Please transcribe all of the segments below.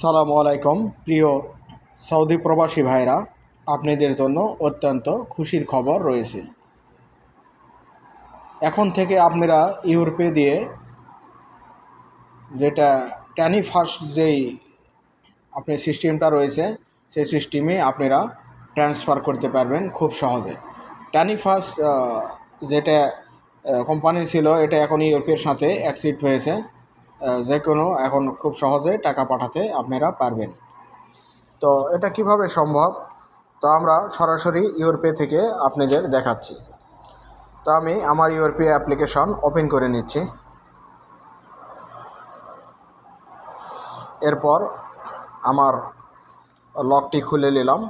সালামু আলাইকুম, প্রিয় সৌদি প্রবাসী ভাইরা। আপনাদের জন্য অত্যন্ত খুশির খবর রয়েছে। এখন থেকে আপনারা ইউরোপে দিয়ে যেটা ট্যানি ফার্স্ট যেই আপনার সিস্টেমটা রয়েছে, সেই সিস্টেমে আপনারা ট্রান্সফার করতে পারবেন খুব সহজে। ট্যানি ফার্স্ট যেটা কোম্পানি ছিল, এটা এখন ইউরোপের সাথে অ্যাক্সিড হয়েছে। যে কোনো এখন খুব সহজে টাকা পাঠাতে আপনারা পারবেন। তো এটা কীভাবে সম্ভব? তো আমরা সরাসরি ইউরোপে থেকে আপনাদের দেখাচ্ছি। তো আমি আমার ইউরোপে অ্যাপ্লিকেশন ওপেন করে নিচ্ছি। এরপর আমার লকটি খুলে নিলাম।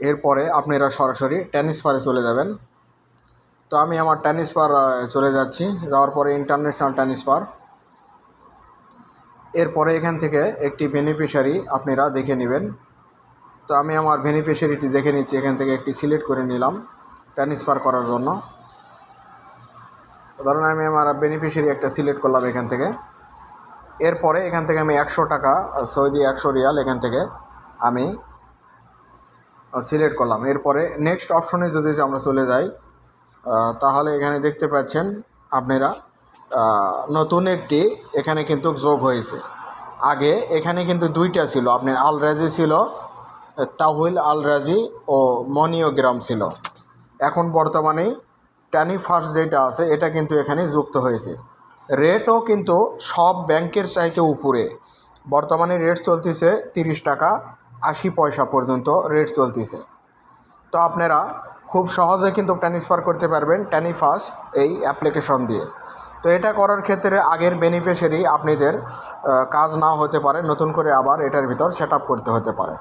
এরপরে আপনারা সরাসরি ট্রান্সফারে চলে যাবেন। তো আমি আমার ট্রান্সফার চলে যাচ্ছি। যাওয়ার পরে ইন্টারন্যাশনাল ট্রান্সফার এরপরে এখান থেকে একটি বেনিফিশিয়ারি আপনারা দেখে নেবেন। তো আমি আমার বেনিফিশিয়ারিটি দেখে নিচ্ছি, এখান থেকে একটি সিলেক্ট করে নিলাম ট্রান্সফার করার জন্য। ধরুন আমি আমার বেনিফিশিয়ারি একটা সিলেক্ট করলাম এখান থেকে। এরপরে এখান থেকে আমি একশো টাকা, সৌদি একশো রিয়াল এখান থেকে আমি সিলেক্ট করলাম। এরপরে নেক্সট অপশনে যদি আমরা চলে যাই তাহলে এখানে দেখতে পাচ্ছেন আপনারা নতুন একটি এখানে কিন্তু যোগ হয়েছে। আগে এখানে কিন্তু দুইটা ছিল, আপনার আলরাজি ছিল তাহুল আলরাজি ও মনিওগ্রাম ছিল। এখন বর্তমানে ট্যানি ফার্স্ট যেটা আছে, এটা কিন্তু এখানে যুক্ত হয়েছে। রেটও কিন্তু সব ব্যাংকের চাইতে উপরে। বর্তমানে রেট চলতেছে তিরিশ টাকা আশি পয়সা পর্যন্ত রেট চলতেছে। তো আপনারা খুব সহজে কিন্তু ট্রান্সফার করতে পারবেন ট্যানি ফার্স্ট এই অ্যাপ্লিকেশন দিয়ে। তো এটা করার ক্ষেত্রে আগের বেনিফিশিয়ারি আপনাদের কাজ নাও হতে পারে, নতুন করে আবার এটার ভিতর সেট করতে হতে পারে।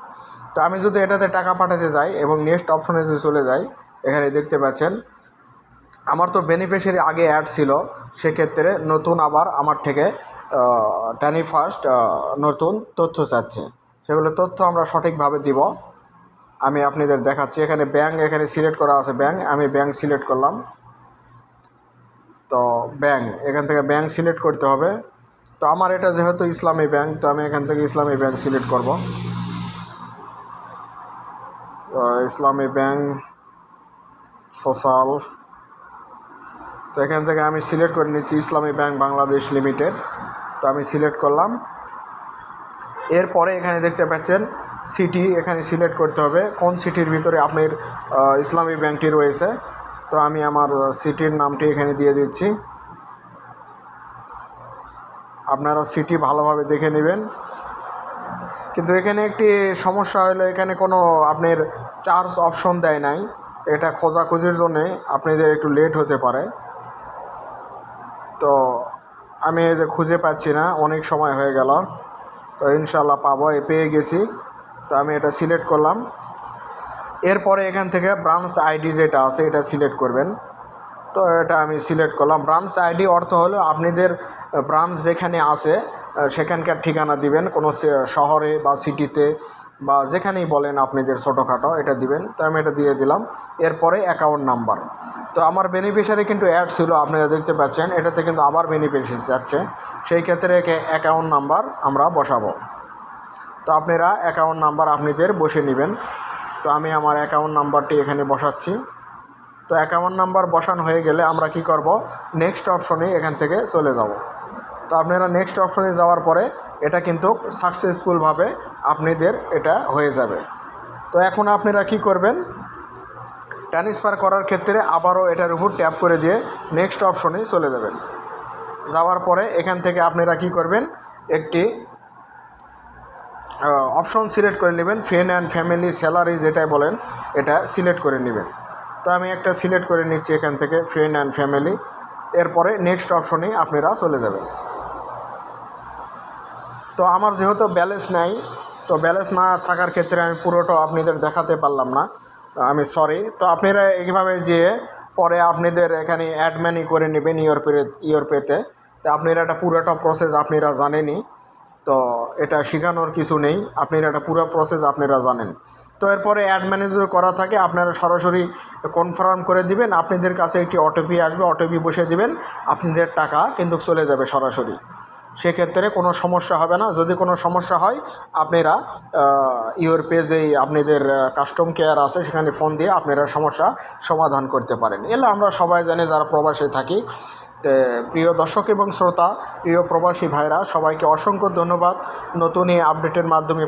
তো আমি যদি এটাতে টাকা পাঠাতে যাই এবং নেক্সট অপশনে যদি চলে যাই, এখানে দেখতে পাচ্ছেন, আমার তো বেনিফিশিয়ারি আগে অ্যাড ছিল, সেক্ষেত্রে নতুন আবার আমার থেকে ট্যানি ফার্স্ট নতুন তথ্য চাচ্ছে। সেগুলো তথ্য আমরা সঠিকভাবে দিব। আমি আপনাদের দেখাচ্ছি, এখানে ব্যাংক এখানে সিলেক্ট করা আছে ব্যাংক আমি ব্যাংক সিলেক্ট করলাম। তো ব্যাংক এখান থেকে ব্যাংক সিলেক্ট করতে হবে। তো আমার এটা যেহেতু ইসলামী ব্যাংক তো আমি এখান থেকে ইসলামী ব্যাংক সিলেক্ট করব। ইসলামী ব্যাংক সোশ্যাল তো এখান থেকে আমি সিলেক্ট করে নিচ্ছি ইসলামী ব্যাংক বাংলাদেশ লিমিটেড তো আমি সিলেক্ট করলাম। এরপরে এখানে দেখতে পাচ্ছেন সিটি এখানে সিলেক্ট করতে হবে। কোন সিটির ভিতরে আপনার ইসলামী ব্যাংকটি রয়েছে? তো আমি আমার সিটির নামটি এখানে দিয়ে দিচ্ছি। আপনারা সিটি ভালোভাবে দেখে নেবেন। কিন্তু এখানে একটি সমস্যা হলো, এখানে কোনো আপনার চার্জ অপশন দেয় নাই। এটা খোঁজাখুঁজির জন্যে আপনাদের একটু লেট হতে পারে। তো আমি যে খুঁজে পাচ্ছি না, অনেক সময় হয়ে গেল। তো ইনশাল্লাহ পাবো, এ পেয়ে গেছি। তো আমি এটা সিলেক্ট করলাম। এরপরে এখান থেকে ব্রাঞ্চ আইডি যেটা আছে, এটা সিলেক্ট করবেন। তো এটা আমি সিলেক্ট করলাম। ব্রাঞ্চ আইডি অর্থ হলো আপনাদের ব্রাঞ্চ যেখানে আছে সেখানকার ঠিকানা দিবেন। কোনো শহরে বা সিটিতে বা যেখানেই বলেন আপনাদের ছোটোখাটো, এটা দিবেন। তো আমি এটা দিয়ে দিলাম। এরপরে অ্যাকাউন্ট নাম্বার তো আমার বেনিফিশিয়ারি কিন্তু অ্যাড ছিল, আপনারা দেখতে পাচ্ছেন। এটাতে কিন্তু আবার বেনিফিশিয়ারি যাচ্ছে। সেই ক্ষেত্রে অ্যাকাউন্ট নাম্বার আমরা বসাবো। তো আপনারা অ্যাকাউন্ট নাম্বার আপনাদের বসে নেবেন। তো আমি আমার অ্যাকাউন্ট নাম্বারটি এখানে বসাচ্ছি। তো অ্যাকাউন্ট নাম্বার বসানো হয়ে গেলে আমরা কি করব? নেক্সট অপশনে এখান থেকে চলে যাব। তো আপনারা নেক্সট অপশনে যাওয়ার পরে এটা কিন্তু সাকসেসফুলভাবে আপনাদের এটা হয়ে যাবে। তো এখন আপনারা কি করবেন? ট্রান্সফার করার ক্ষেত্রে আবারও এটার উপর ট্যাপ করে দিয়ে নেক্সট অপশনে চলে যাবেন। যাওয়ার পরে এখান থেকে আপনারা কি করবেন? একটি অপশন সিলেক্ট করে নেবেন ফ্রেন্ড অ্যান্ড ফ্যামিলি স্যালারি যেটাই বলেন, এটা সিলেক্ট করে নেবেন। তো আমি একটা সিলেক্ট করে নিচ্ছি এখান থেকে ফ্রেন্ড অ্যান্ড ফ্যামিলি এরপরে নেক্সট অপশনে আপনারা চলে যাবেন। তো আমার যেহেতু ব্যালেন্স নাই, তো ব্যালেন্স না থাকার ক্ষেত্রে আমি পুরোটা আপনাদের দেখাতে পারলাম না। আমি সরি তো আপনারা এইভাবে যেয়ে পরে আপনাদের এখানে অ্যাডম্যানই করে নেবেন ইউরপে ইউরপেতে তো। আপনারা এটা পুরোটা প্রসেস আপনারা জানেনই। তো এটা শেখানোর কিছু নেই। আপনারা এটা পুরো প্রসেস আপনারা জানেন। তো এরপরে অ্যাড ম্যানেজার করা থাকে, আপনারা সরাসরি কনফার্ম করে দিবেন, আপনাদের কাছে একটি অটোপি আসবে অটোপি বসে দিবেন, আপনাদের টাকা কিন্তু চলে যাবে সরাসরি। সেক্ষেত্রে কোনো সমস্যা হবে না। যদি কোনো সমস্যা হয়, আপনারা ইউর পেজেই আপনাদের কাস্টম কেয়ার আছে, সেখানে ফোন দিয়ে আপনারা সমস্যা সমাধান করতে পারেন। এলে আমরা সবাই জানি, যারা প্রবাসে থাকি প্রিয় দর্শক এবং শ্রোতা, প্রিয় প্রবাসী ভাইরা, সবাইকে অসংখ্য ধন্যবাদ। নতুন এই আপডেটের মাধ্যমে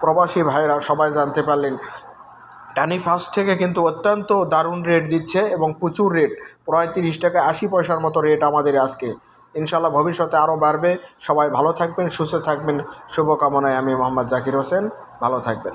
প্রবাসী ভাইরা সবাই জানতে পারলেন। টানি ফার্স্ট থেকে কিন্তু অত্যন্ত দারুণ রেট দিচ্ছে এবং প্রচুর রেট। প্রায় তিরিশ টাকা আশি পয়সার মতো রেট আমাদের আজকে। ইনশাল্লাহ ভবিষ্যতে আরও বাড়বে। সবাই ভালো থাকবেন, সুস্থ থাকবেন। শুভকামনায় আমি মোহাম্মদ জাকির হোসেন। ভালো থাকবেন।